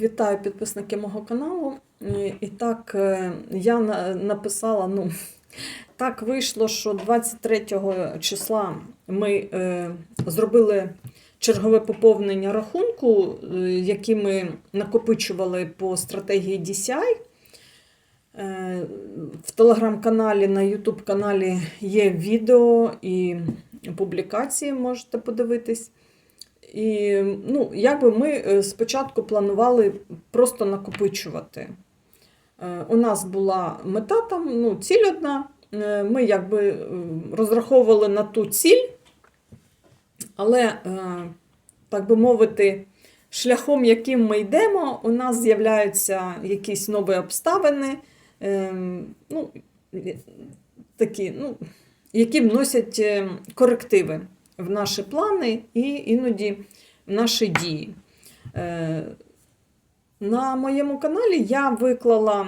Вітаю підписники мого каналу. І- так, е, я написала, ну, так вийшло, що 23 числа ми е, зробили чергове поповнення рахунку, е, який ми накопичували по стратегії DCI. В телеграм-каналі, на Ютуб каналі є відео і публікації, можете подивитись. І ну, якби ми е, спочатку планували просто накопичувати. Е, У нас була мета там, ну, ціль одна. Е, Ми якби розраховували на ту ціль, але, так би мовити, шляхом, яким ми йдемо, у нас з'являються якісь нові обставини, ну, такі, ну, які вносять корективи в наші плани і іноді в наші дії. Е, На моєму каналі я виклала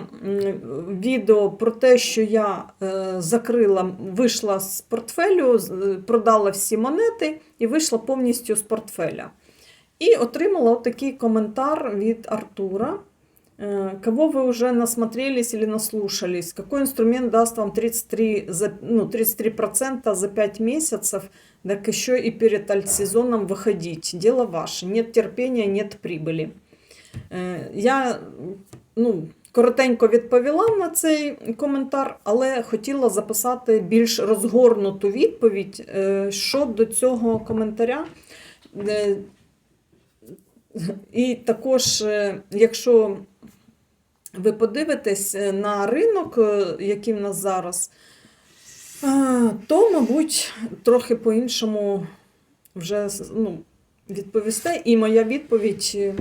відео про те, що я е, закрила, вийшла з портфелю, е, продала всі монети і вийшла повністю з портфеля. І отримала такий коментар від Артура. Э, Кого вы уже насмотрелись или наслушались? Какой инструмент даст вам 33, за, ну, 33% за 5 месяцев, так еще и перед альтсезоном выходить? Дело ваше. Нет терпения, нет прибыли. Е, Я ну, коротенько відповіла на цей коментар, але хотіла записати більш розгорнуту відповідь е, щодо цього коментаря. Е, І також, е, якщо ви подивитесь е, на ринок, е, який в нас зараз, то, мабуть, трохи по-іншому вже ну, відповісте. І моя відповідь е,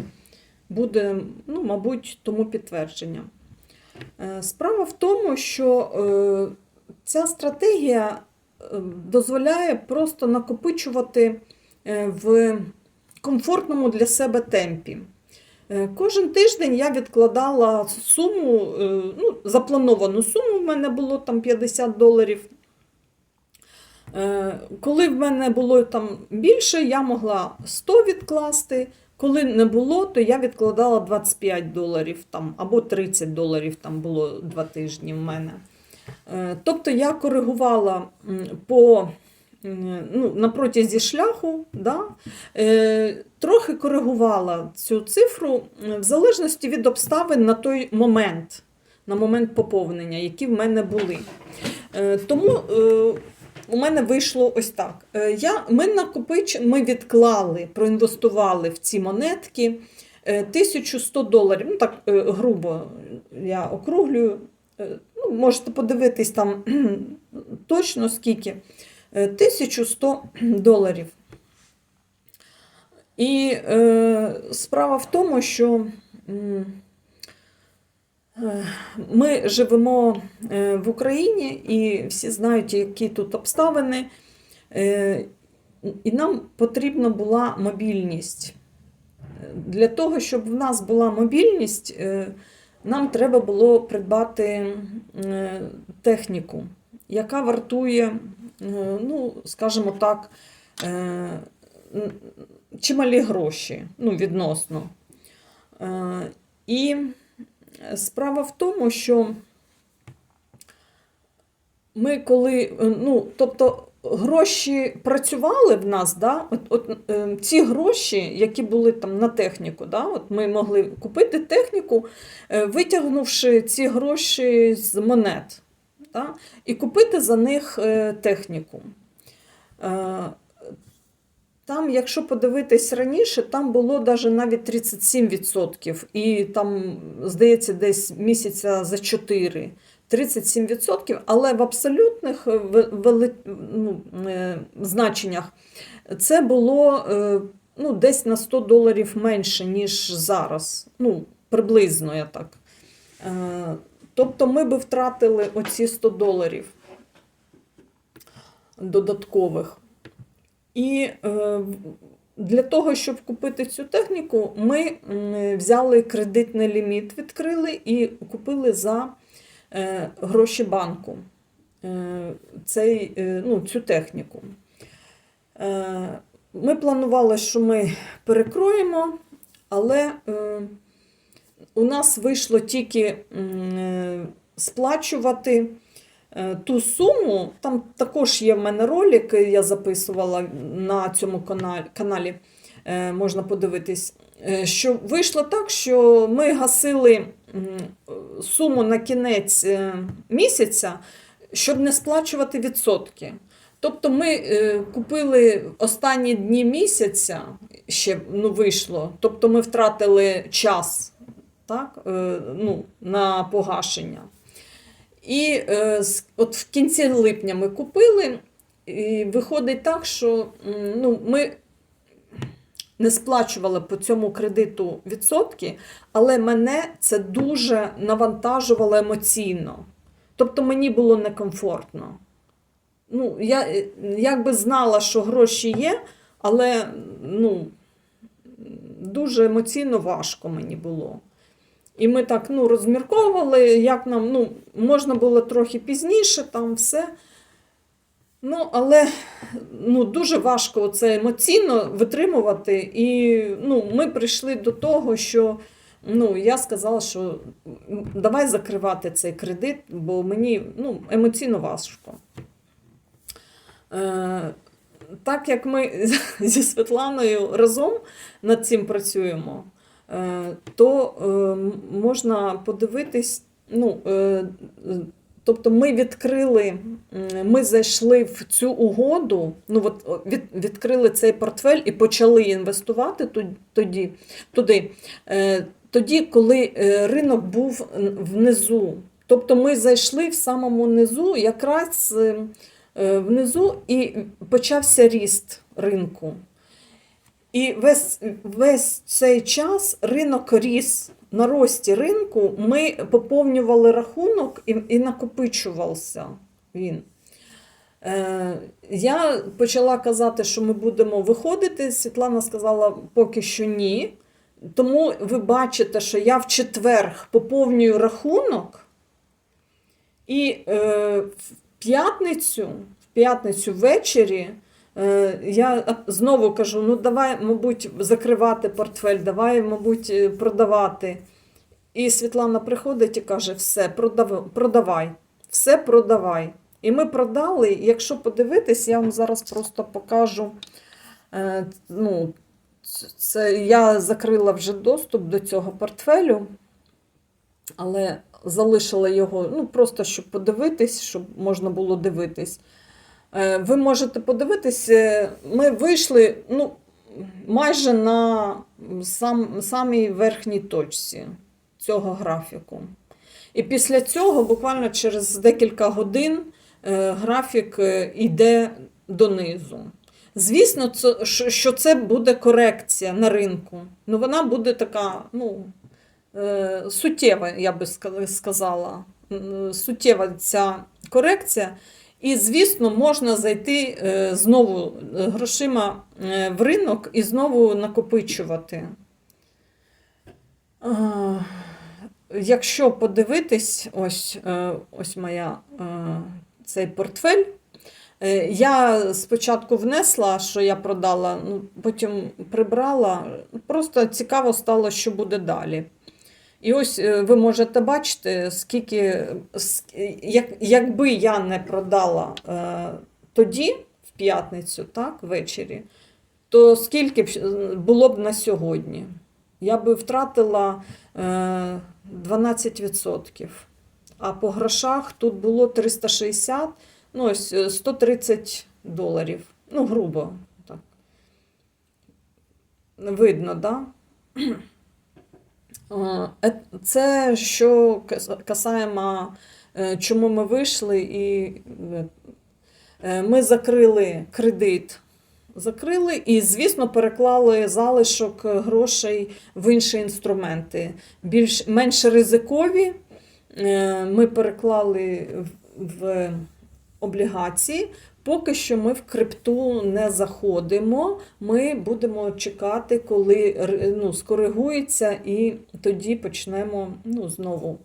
буде, ну, мабуть, тому підтвердження. Справа в тому, що ця стратегія дозволяє просто накопичувати в комфортному для себе темпі. Е, Кожен тиждень я відкладала суму, е, ну, заплановану суму, в мене було там 50 доларів. Е, Коли в мене було там більше, я могла 100 відкласти. Коли не було, то я відкладала 25 доларів там, або 30 доларів там було два тижні в мене. Тобто я коригувала по, ну, на протязі шляху, да, е, трохи коригувала цю цифру в залежності від обставин на той момент, на момент поповнення, які в мене були. Е, Тому е, у мене вийшло ось так. Е, Я, ми, накопич, ми відклали, проінвестували в ці монетки е, 1100 доларів. Ну так е, грубо я округлюю. Е, Ну, можете подивитись там точно скільки. Е, 1100 доларів. І е, справа в тому, що е, ми живемо е, в Україні і всі знають, які тут обставини. Е, І нам потрібна була мобільність. Для того, щоб в нас була мобільність, е, нам треба було придбати е, техніку, яка вартує, е, ну, скажімо так, е, чималі гроші, ну, відносно. Е, І справа в тому, що ми коли, е, ну, тобто гроші працювали в нас, да? от, от, е, ці гроші, які були там на техніку, да? от ми могли купити техніку, е, витягнувши ці гроші з монет, да? і купити за них е, техніку. Е, Там, якщо подивитись раніше, там було навіть 37%, і там, здається, десь місяця за 4. 37%, але в абсолютних е, вели, ну, значеннях це було ну, десь на 100 доларів менше, ніж зараз. Ну, приблизно я так. Тобто ми би втратили оці 100 доларів додаткових. І е, для того, щоб купити цю техніку, ми взяли кредитний ліміт, відкрили і купили за е, гроші банку е, цей, ну, цю техніку. Ми планували, що ми перекроємо але у нас вийшло тільки е, сплачувати е, ту суму. Там також є в мене ролик, я записувала на цьому каналі, е, можна подивитись. е, Що вийшло так, що ми гасили суму на кінець е, місяця, щоб не сплачувати відсотки. Тобто ми е, купили останні дні місяця, ще ну, вийшло, тобто ми втратили час так, е, ну, на погашення. І е, от в кінці липня ми купили, і виходить так, що ну, ми не сплачували по цьому кредиту відсотки, але мене це дуже навантажувало емоційно. Тобто мені було некомфортно. Ну, я е, якби знала, що гроші є, але ну, дуже емоційно важко мені було. І ми так ну, розмірковували, як нам ну, можна було трохи пізніше, там все. Ну, але ну, дуже важко це емоційно витримувати. І ну, ми прийшли до того, що ну, я сказала, що давай закривати цей кредит, бо мені ну, емоційно важко. Е, так як ми зі Світланою разом над цим працюємо, то е, можна подивитись, ну, е, е, тобто ми відкрили, ми зайшли в цю угоду, ну, от, від, відкрили цей портфель і почали інвестувати тоді, туди, е, тоді, коли е, ринок був внизу. Тобто ми зайшли в самому низу, якраз е, е, внизу і почався ріст ринку. І весь, весь цей час ринок ріс. На рості ринку ми поповнювали рахунок і, і накопичувався він. Е, я почала казати, що ми будемо виходити. Світлана сказала, поки що ні. Тому ви бачите, що я в четвер поповнюю рахунок, і е, в п'ятницю, в п'ятницю ввечері я знову кажу: ну давай, мабуть, закривати портфель, давай, мабуть, е, продавати. І Світлана приходить і каже: все, продавай, все продавай. І ми продали. Якщо подивитись, я вам зараз просто покажу. Е, ну, це я закрила вже доступ до цього портфелю, але залишила його ну, просто щоб подивитись, щоб можна було дивитись. Е, Ви можете подивитись, е, ми вийшли ну, майже на сам, самій верхній точці цього графіку. І після цього, буквально через декілька годин, е, графік йде донизу. Звісно, що- це буде корекція на ринку. Ну, вона буде така, ну, суттєва, я би сказала. Суттєва ця корекція. І, звісно, можна зайти е, знову е, грошима е, в ринок і знову накопичувати. Якщо подивитись, ось, ось моя цей портфель. Я спочатку внесла, що я продала, ну, потім прибрала. Просто цікаво стало, що буде далі. І ось е, ви можете бачити, скільки, як, якби я не продала е, тоді, в п'ятницю, так, ввечері, то скільки б е, було б на сьогодні? Я би втратила е, 12%. А по грошах тут було 360, ну ось е, 130 доларів. Ну, грубо так. Видно, так? Да? Е, Це що кас- касаємо, е, чому ми вийшли і е, ми закрили кредит. Закрили і, звісно, переклали залишок грошей в інші інструменти. Більш менш ризикові. Ми переклали в облігації. Поки що ми в крипту не заходимо. Ми будемо чекати, коли ну, скоригується, і тоді почнемо ну, знову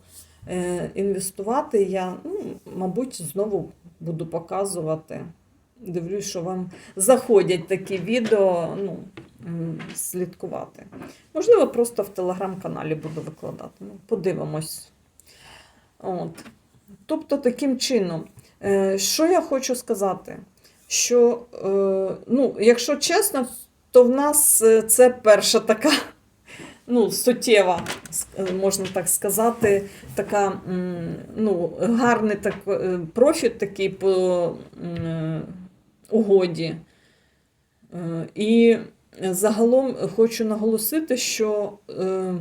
е, інвестувати. Я, ну, мабуть, знову буду показувати. дивлюсь, що вам заходять такі відео ну, слідкувати. Можливо, просто в телеграм-каналі буду викладати. Ну, подивимось. От. Тобто, таким чином, що я хочу сказати? Що, е, ну, якщо чесно, то в нас е, це перша така ну, суттєва, е, можна так сказати, така ну, гарний так, е, профіт такий по е, угоді. Е, І загалом хочу наголосити, що е,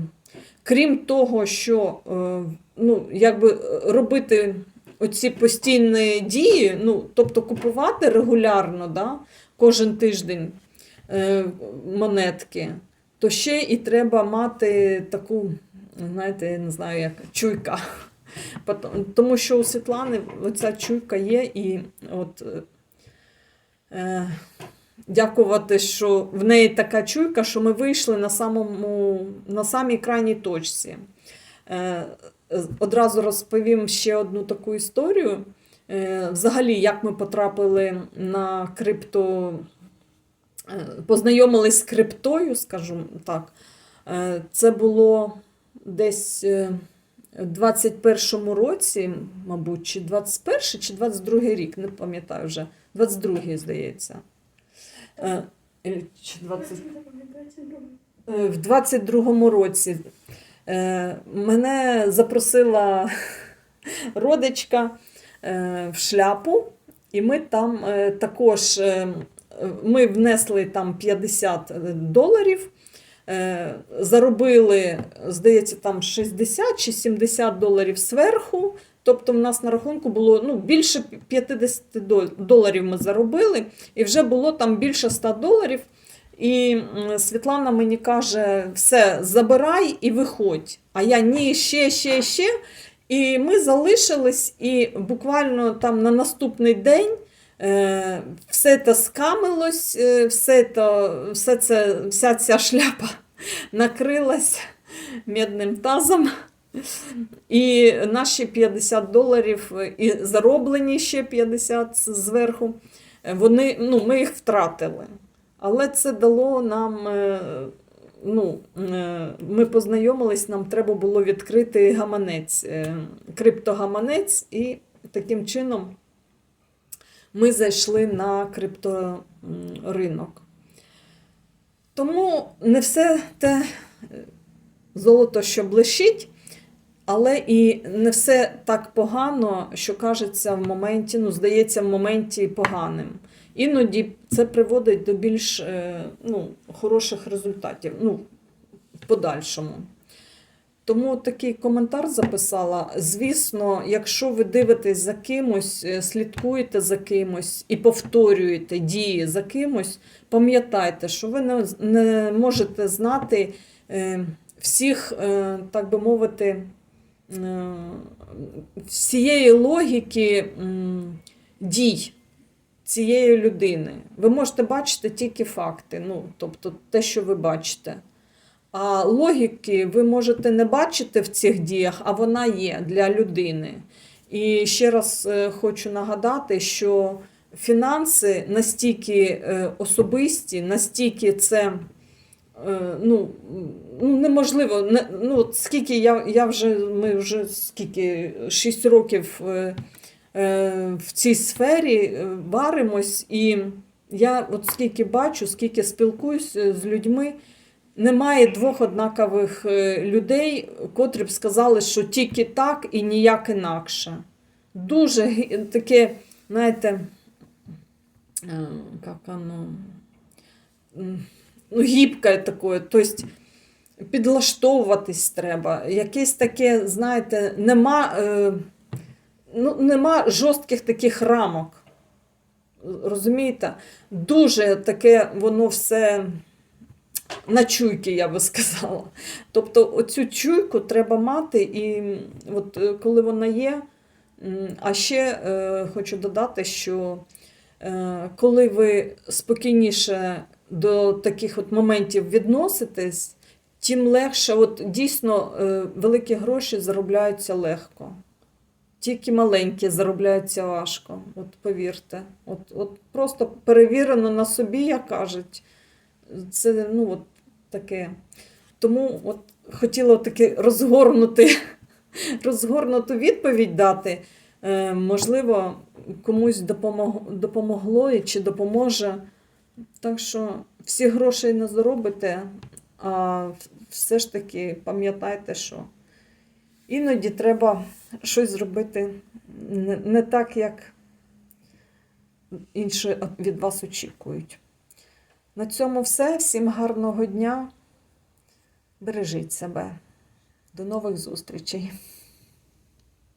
крім того, що е, ну, якби робити оці постійні дії, ну, тобто купувати регулярно, да, кожен тиждень е, монетки, то ще і треба мати таку, знаєте, я не знаю, як чуйка. Тому що у Світлани оця чуйка є, і от е, е, дякувати, що в неї така чуйка, що ми вийшли на, самому, на самій крайній точці. Е, одразу розповім ще одну таку історію. Е, взагалі, як ми потрапили на крипто, е, познайомились з криптою, скажімо так. Е, це було десь в 21-му році, мабуть, чи 21 чи 22 рік, не пам'ятаю вже. 22-й, здається. Чи 20... Е, В 22-му році мене запросила родичка е, в шляпу, і ми там е, також е, ми внесли там 50 доларів. Е, Заробили, здається, там 60 чи 70 доларів зверху. Тобто, в нас на рахунку було ну, більше 50 доларів ми заробили, і вже було там більше 100 доларів. І Світлана мені каже: все, забирай і виходь. А я ні, ще, ще, ще. І ми залишились, і буквально там на наступний день е, все це скамилось, е, все, це, все це, вся ця шляпа накрилась медним тазом. І наші 50 доларів, е, і зароблені ще 50 зверху, вони, ну, ми їх втратили. Але це дало нам. е, Ну, е, ми познайомились, нам треба було відкрити гаманець, е, криптогаманець, і таким чином ми зайшли на крипторинок. Тому не все те золото, що блищить, але і не все так погано, що кажеться в моменті, ну, здається, в моменті поганим. Іноді це приводить до більш е, ну, хороших результатів ну, в подальшому. Тому такий коментар записала. Звісно, якщо ви дивитесь за кимось, е, слідкуєте за кимось і повторюєте дії за кимось, пам'ятайте, що ви не, не можете знати е, всіх, так би мовити, всієї логіки дій цієї людини. Ви можете бачити тільки факти, ну, тобто те, що ви бачите. А логіки ви можете не бачити в цих діях, а вона є для людини. І ще раз е, хочу нагадати, що фінанси настільки е, особисті, настільки це е, ну, ну, неможливо. Не, ну, скільки я, я вже, ми вже скільки 6 років в цій сфері е, варимось, і я от скільки бачу, скільки спілкуюся з людьми. Немає двох однакових е, людей, котрі б сказали, що тільки так і ніяк інакше. Дуже таке, знаєте, е, як воно, ну, гібке таке, тобто підлаштовуватись треба. Якесь таке, знаєте, нема, е, ну, нема жорстких таких рамок. Розумієте? Дуже таке воно все на чуйки, я би сказала. Тобто оцю чуйку треба мати, і от е, коли вона є. А ще е, хочу додати, що е, коли ви спокійніше до таких от моментів відноситесь, тим легше, от дійсно е, великі гроші заробляються легко. Тільки маленькі заробляються важко. От повірте. От, от просто перевірено на собі, як кажуть. Це ну, от таке. Тому от хотіла таки розгорнути, розгорнуту відповідь дати. Е, можливо, комусь допомог, допомогло і чи допоможе. Так що всі грошей не заробите, а все ж таки пам'ятайте, що іноді треба щось зробити не, так, як інші від вас очікують. На цьому все. Всім гарного дня. Бережіть себе. До нових зустрічей.